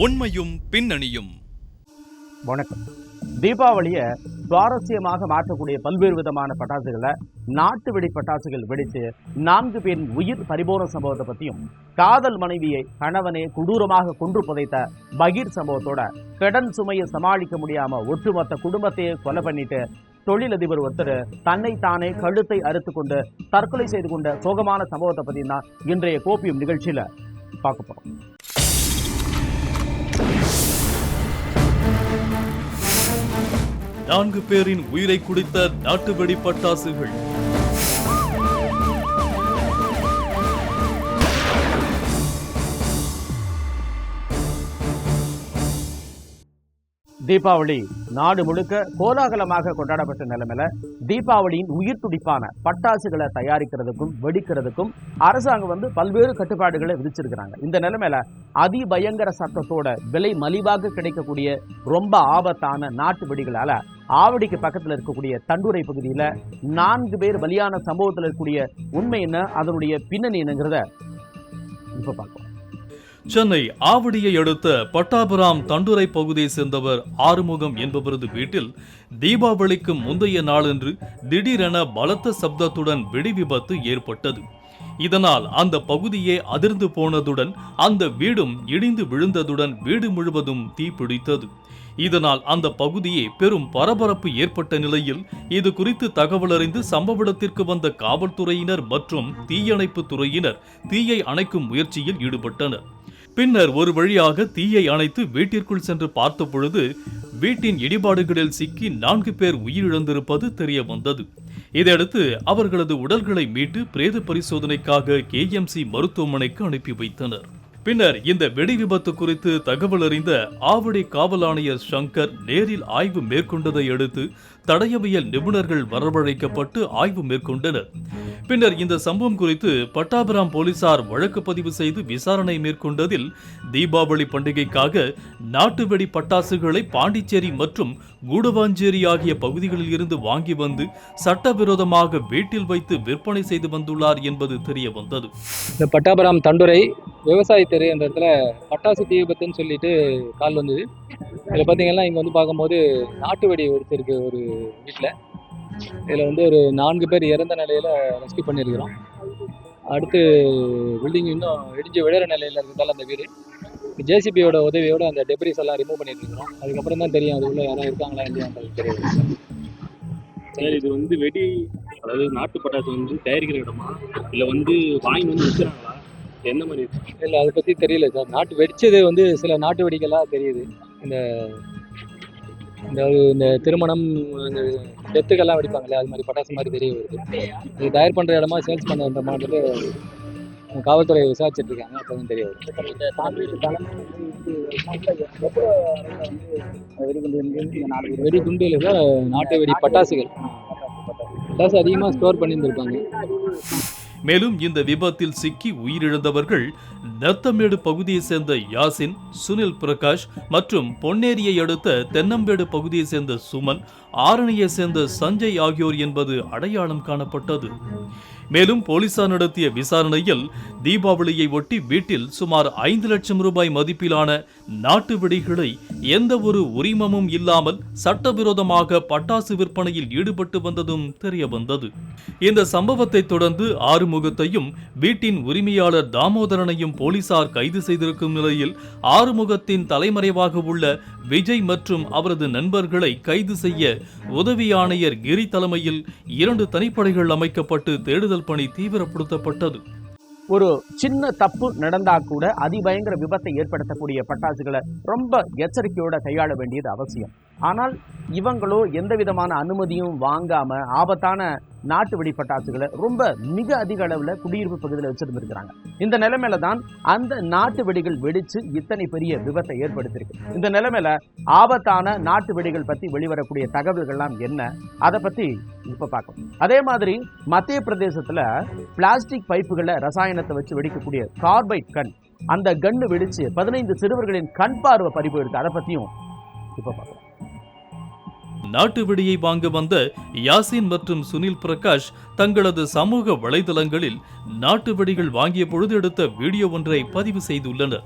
உண்மையும் பின்னணியும். வணக்கம். தீபாவளியை சுவாரஸ்யமாக மாற்றக்கூடிய பல்வேறு விதமான பட்டாசுகளை நாட்டு வெடி பட்டாசுகள் வெடித்து நான்கு பேரின் உயிர் பரிபூர்ண சம்பவத்தை பற்றியும் காதல் மனைவியை கணவனே கொடூரமாக கொன்று புதைத்த பகீர் சம்பவத்தோட கடன் சுமையை சமாளிக்க முடியாம ஒட்டுமொத்த குடும்பத்தையே கொலை பண்ணிட்டு தொழிலதிபர் ஒருத்தர் தன்னை தானே கழுத்தை அறுத்து கொண்டு தற்கொலை செய்து கொண்ட சோகமான சம்பவத்தை பத்தி தான் இன்றைய கோப்பியம் நிகழ்ச்சியில பார்க்க போறோம். நான்கு பேரின் உயிரை குடித்த நாட்டு வெடி பட்டாசுகள். தீபாவளி நாடு முழுக்க கோலாகலமாக கொண்டாடப்பட்ட நிலைமையில தீபாவளியின் உயிர் துடிப்பான பட்டாசுகளை தயாரிக்கிறதுக்கும் வெடிக்கிறதுக்கும் அரசாங்கம் வந்து பல்வேறு கட்டுப்பாடுகளை விதிச்சிருக்கிறாங்க. இந்த நிலைமையில அதிபயங்கர சத்தத்தோட விலை மலிவாக கிடைக்கக்கூடிய ரொம்ப ஆபத்தான நாட்டு வெடிகளால ஆவடிக்கு பக்கத்துல இருக்கக்கூடிய தண்டுரை பகுதியில நான்கு பேர் பலியான சம்பவத்தில் இருக்கக்கூடிய உண்மை என்ன? அதனுடைய பின்னணி என்னங்கிறத இப்ப பார்ப்போம். சென்னை ஆவடியை அடுத்த பட்டாபுராம் தண்டுரை பகுதியை சேர்ந்தவர் ஆறுமுகம் என்பவரது வீட்டில் தீபாவளிக்கு முந்தைய நாளன்று திடீரென பலத்த சப்தத்துடன் வெடி விபத்து ஏற்பட்டது. இதனால் அந்த பகுதியே அதிர்ந்து போனதுடன் அந்த வீடும் இடிந்து விழுந்ததுடன் வீடு முழுவதும் தீப்பிடித்தது. இதனால் அந்த பகுதியே பெரும் பரபரப்பு ஏற்பட்ட நிலையில் இது குறித்து தகவல் அறிந்து சம்பவ இடத்திற்கு வந்த காவல்துறையினர் மற்றும் தீயணைப்பு துறையினர் தீயை அணைக்கும் முயற்சியில் ஈடுபட்டனர். பின்னர் ஒரு வழியாக தீயை அணைத்து வீட்டிற்குள் சென்று பார்த்த பொழுது வீட்டின் இடிபாடுகளில் சிக்கி நான்கு பேர் உயிரிழந்திருப்பது தெரிய வந்தது. இதையடுத்து அவர்களது உடல்களை மீட்டு பிரேத பரிசோதனைக்காக கேஎம்சி மருத்துவமனைக்கு அனுப்பி வைத்தனர். பின்னர் இந்த வெடி விபத்து குறித்து தகவல் அறிந்த ஆவடி காவல் ஆணையர் சங்கர் நேரில் ஆய்வு மேற்கொண்டதை அடுத்து தடயவியல் நிபுணர்கள் வரவழைக்கப்பட்டு ஆய்வு மேற்கொண்டனர். பின்னர் இந்த சம்பவம் குறித்து பட்டாபிராம் போலீசார் வழக்கு பதிவு செய்து விசாரணை மேற்கொண்டதில் தீபாவளி பண்டிகைக்காக நாட்டு வெடி பட்டாசுகளை பாண்டிச்சேரி மற்றும் கூடவாஞ்சேரி ஆகிய பகுதிகளில் இருந்து வாங்கி வந்து சட்டவிரோதமாக வீட்டில் வைத்து விற்பனை செய்து வந்துள்ளார் என்பது தெரிய வந்தது. இந்த பட்டாபுரம் தண்டுரை விவசாய தெரு என்ற இடத்துல பட்டாசு தீ விபத்துன்னு சொல்லிட்டு கால் வந்தது. இதில் பார்த்தீங்கன்னா இங்கே வந்து பார்க்கும்போது நாட்டு வெடி வெடிச்சிருக்கு ஒரு வீட்டில் இதில் வந்து ஒரு நான்கு பேர் இறந்த நிலையில் ரெஸ்க்யூ பண்ணியிருக்கிறோம். அடுத்து பில்டிங் இன்னும் இடிஞ்சு விழுற நிலையில் இருக்கிறதால அந்த வீடு. ஜேசிபியோட உதவியோட அந்த டெப்ரிஸ் எல்லாம் ரிமூவ் பண்ணிட்டு இருக்கிறோம் அதுக்கப்புறம் தான் தெரியும் அது உள்ள யாரும் இருக்காங்களா இல்லையான்றது தெரியும் சார் இது வந்து வெடி அதாவது நாட்டு பட்டாசு வந்து தயாரிக்கிற இடமா? இல்லை வந்து வாங்கி வந்து விற்கிறாங்களா என்ன மாதிரி? இல்லை அதை பற்றி தெரியல சார். நாட்டு வெடிச்சது வந்து சில நாட்டு வெடிகளாக தெரியுது. இந்த இந்த இந்த திருமணம் இந்த டெத்துக்கெல்லாம் வெடிப்பாங்களே அது மாதிரி பட்டாசு மாதிரி தெரிய வருது. இது தயார் பண்ணுற இடமா சேல்ஸ் பண்ண இந்த மாதிரி காவல்துறை விசாரிச்சுட்டு இருக்காங்க அப்போ தான் தெரிய வருது. வெடி குண்டு இல்லை நாட்டு வெடி பட்டாசுகள். பட்டாசு அதிகமாக ஸ்டோர் பண்ணியிருந்திருப்பாங்க. மேலும் இந்த விபத்தில் சிக்கி உயிரிழந்தவர்கள் நத்தமேடு பகுதியைச் சேர்ந்த யாசின் சுனில் பிரகாஷ் மற்றும் பொன்னேரியை அடுத்த தென்னம்பேடு பகுதியைச் சேர்ந்த சுமன் ஆரணியைச் சேர்ந்த சஞ்சய் ஆகியோர் என்பது அடையாளம் காணப்பட்டது. மேலும் போலீசார் நடத்திய விசாரணையில் தீபாவளியை ஒட்டி வீட்டில் சுமார் ஐந்து லட்சம் ரூபாய் மதிப்பிலான நாட்டு வெடிகளை எந்த ஒரு உரிமமும் இல்லாமல் சட்டவிரோதமாக பட்டாசு விற்பனையில் ஈடுபட்டு வந்ததும் தெரியவந்தது. இந்த சம்பவத்தை தொடர்ந்து ஆறுமுகத்தையும் வீட்டின் உரிமையாளர் தாமோதரனையும் போலீசார் கைது செய்திருக்கும் நிலையில் ஆறுமுகத்தின் தலைமறைவாக உள்ள விஜய் மற்றும் அவரது நண்பர்களை கைது செய்ய உதவி ஆணையர் கிரி தலைமையில் இரண்டு தனிப்படைகள் அமைக்கப்பட்டு தேடுதல் பணி தீவிரப்படுத்தப்பட்டது. ஒரு சின்ன தப்பு நடந்தா கூட அதிபயங்கர விபத்தை ஏற்படுத்தக்கூடிய பட்டாசுகளை ரொம்ப எச்சரிக்கையோட கையாள வேண்டியது அவசியம். ஆனால் இவங்களோ எந்த விதமான அனுமதியும் வாங்காம ஆபத்தான நாட்டு வெடி பட்டாசுகளை ரொம்ப மிக அதிக அளவில் குடியிருப்பு பகுதியில் வச்சிருந்திருக்கிறாங்க இந்த நிலைமையில தான் அந்த நாட்டு வெடிகள் வெடிச்சு இத்தனை பெரிய விபத்தை ஏற்படுத்தியிருக்கு. இந்த நிலைமையில ஆபத்தான நாட்டு வெடிகள் பத்தி வெளிவரக்கூடிய தகவல்கள்லாம் என்ன? அதை பத்தி இப்ப பார்க்கணும். அதே மாதிரி மத்திய பிரதேசத்துல பிளாஸ்டிக் பைப்புகளை ரசாயனத்தை வச்சு வெடிக்கக்கூடிய கார்பைட் கண் அந்த கண்ணு வெடிச்சு பதினைந்து சிறுவர்களின் கண் பார்வை பறி போயிருக்கு அதை பத்தியும் இப்ப பார்க்கலாம் நாட்டு விடியை வாங்க வந்த யாசின் மற்றும் சுனில் பிரகாஷ் தங்களது சமூக வலைதளங்களில் நாட்டு வெடிகள் வாங்கிய பொழுது எடுத்த வீடியோ ஒன்றை பதிவு செய்துள்ளனர்.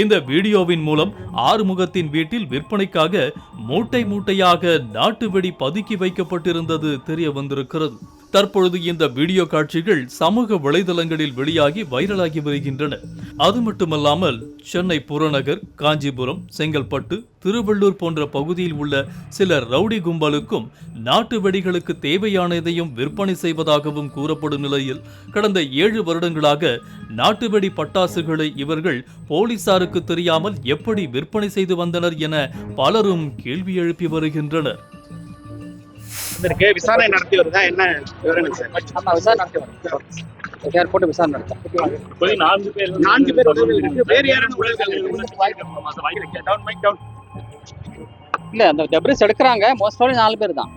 இந்த வீடியோவின் மூலம் ஆறுமுகத்தின் வீட்டில் விற்பனைக்காக மூட்டை மூட்டையாக நாட்டு வெடி பதுக்கி வைக்கப்பட்டிருந்தது தெரிய வந்திருக்கிறது. தற்பொழுது இந்த வீடியோ காட்சிகள் சமூக வலைதளங்களில் வெளியாகி வைரலாகி வருகின்றன. அது மட்டுமல்லாமல் சென்னை புறநகர் காஞ்சிபுரம் செங்கல்பட்டு திருவள்ளூர் போன்ற பகுதியில் உள்ள சில ரவுடி கும்பலுக்கும் நாட்டு வெடிகளுக்கு தேவையானதையும் விற்பனை செய்வதாகவும் கூறப்படும் நிலையில் கடந்த ஏழு வருடங்களாக நாட்டு வெடி பட்டாசுகளை இவர்கள் போலீசாருக்கு தெரியாமல் எப்படி விற்பனை செய்து வந்தனர் என பலரும் கேள்வி எழுப்பி வருகின்றனர். விசாரணை நடத்தி வருதா? என்ன எஃப்ஐஆர் போட்டு விசாரணை நடத்தோம் நான்கு பேர் நான்கு பேர் வேறு யாரும் இல்ல அந்த டெப்ரிஸ் எடுக்கிறாங்க. மோஸ்ட்லி நாலு பேர் தான்.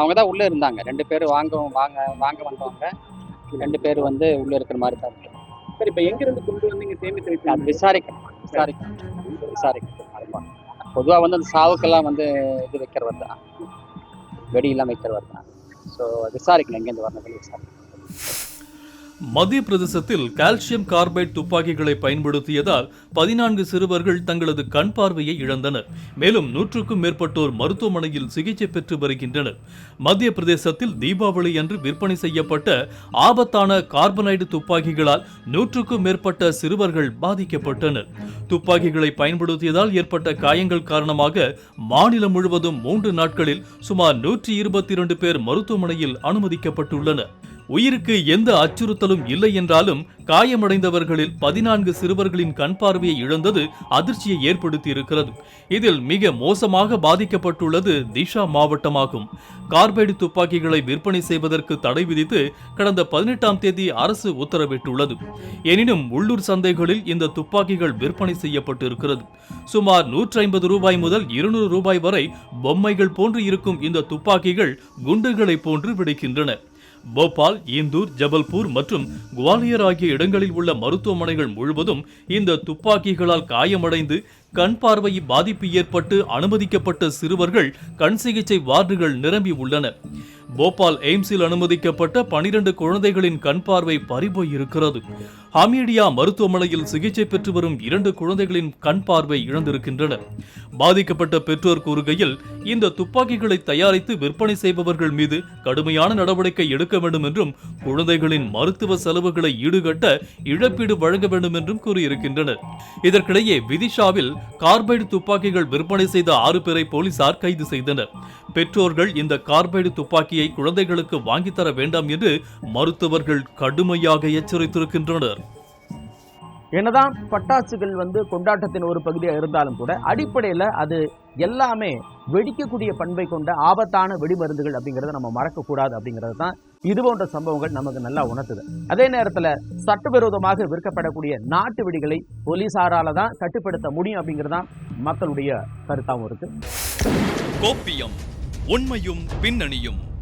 அவங்க தான் உள்ள இருந்தாங்க. ரெண்டு பேர் வாங்க வாங்க வாங்க வந்தவங்க. ரெண்டு பேர் வந்து உள்ள இருக்கிற மாதிரி தான் இருக்கு. சரி இப்ப எங்க இருந்து கொண்டு வந்து இங்க சேமித்து அது வைத்தாங்க விசாரிக்கணும். விசாரிக்கணும். விசாரிக்கணும். அதுதான் பொதுவா வந்து அந்த சாவுக்கெல்லாம் வந்து இது வைக்கிறவர் தான். வெடியெல்லாம் வைக்கிறவர் தான். ஸோ விசாரிக்கணும். எங்கேருந்து வரணும் விசாரிக்கணும். மத்திய பிரதேசத்தில் கால்சியம் கார்பைட் துப்பாக்கிகளை பயன்படுத்தியதால் பதினான்கு சிறுவர்கள் தங்களது கண் பார்வையை இழந்தனர். மேலும் நூற்றுக்கும் மேற்பட்டோர் மருத்துவமனையில் சிகிச்சை பெற்று வருகின்றனர். மத்திய பிரதேசத்தில் தீபாவளி அன்று விற்பனை செய்யப்பட்ட ஆபத்தான கார்பனைடு துப்பாக்கிகளால் நூற்றுக்கும் மேற்பட்ட சிறுவர்கள் பாதிக்கப்பட்டனர். துப்பாக்கிகளை பயன்படுத்தியதால் ஏற்பட்ட காயங்கள் காரணமாக மாநிலம் முழுவதும் மூன்று நாட்களில் சுமார் நூற்றி இருபத்தி இரண்டு பேர் மருத்துவமனையில் அனுமதிக்கப்பட்டுள்ளனர். உயிருக்கு எந்த அச்சுறுத்தலும் இல்லை என்றாலும் காயமடைந்தவர்களில் பதினான்கு சிறுவர்களின் கண் பார்வையை இழந்தது அதிர்ச்சியை ஏற்படுத்தி இருக்கிறது இதில் மிக மோசமாக பாதிக்கப்பட்டுள்ளது திஷா மாவட்டமாகும். கார்பைடு துப்பாக்கிகளை விற்பனை செய்வதற்கு தடை விதித்து கடந்த பதினெட்டாம் தேதி அரசு உத்தரவிட்டுள்ளது. எனினும் உள்ளூர் சந்தைகளில் இந்த துப்பாக்கிகள் விற்பனை செய்யப்பட்டிருக்கிறது. சுமார் நூற்றி ஐம்பது ரூபாய் முதல் இருநூறு ரூபாய் வரை பொம்மைகள் போன்று இருக்கும் இந்த துப்பாக்கிகள் குண்டுகளை போன்று வெடிக்கின்றன. போபால் இந்தூர் ஜபல்பூர் மற்றும் குவாலியர் ஆகிய இடங்களில் உள்ள மருத்துவமனைகள் முழுவதும் இந்த துப்பாக்கிகளால் காயமடைந்து கண் பார்வை பாதிப்பு ஏற்பட்டு அனுமதிக்கப்பட்ட சிறுவர்கள் கண் சிகிச்சை வார்டுகள் நிரம்பி உள்ளன போபால் எய்ம்ஸில் அனுமதிக்கப்பட்ட பனிரெண்டு குழந்தைகளின் கண் பார்வை பறிபோய் இருக்கிறது ஹமீடியா மருத்துவமனையில் சிகிச்சை பெற்று வரும் இரண்டு குழந்தைகளின் கண் பார்வை இழந்திருக்கின்றனர் பாதிக்கப்பட்ட பெற்றோர் கூறுகையில் இந்த துப்பாக்கிகளை தயாரித்து விற்பனை செய்பவர்கள் மீது கடுமையான நடவடிக்கை எடுக்க வேண்டும் என்றும் குழந்தைகளின் மருத்துவ செலவுகளை ஈடுகட்ட இழப்பீடு வழங்க வேண்டும் என்றும் கூறியிருக்கின்றனர். இதற்கிடையே விதிஷாவில் கார்பைடு துப்பாக்கிகள் விற்பனை செய்த ஆறு பேரை போலீசார் கைது செய்தனர். பெற்றோர்கள் இந்த கார்பைடு துப்பாக்கியை குழந்தைகளுக்கு வாங்கித் தர வேண்டாம் என்று மருத்துவர்கள் கடுமையாக எச்சரித்திருக்கின்றனர். என்னதான் பட்டாசுகள் வந்து கொண்டாட்டத்தின் ஒரு பகுதியாக இருந்தாலும் கூட அடிப்படையில் அது எல்லாமே வெடிக்கக்கூடிய பண்பை கொண்ட ஆபத்தான வெடிமருந்துகள் அப்படிங்கிறத நம்ம மறக்கக்கூடாது அப்படிங்கிறது தான் இது போன்ற சம்பவங்கள் நமக்கு நல்லா உணர்த்துது. அதே நேரத்தில் சட்டவிரோதமாக விற்கப்படக்கூடிய நாட்டு வெடிகளை போலீசாரால தான் கட்டுப்படுத்த முடியும் அப்படிங்கிறது தான் மக்களுடைய கருத்தாகவும் இருக்கு. கோப்பியம் உண்மையும் பின்னணியும்.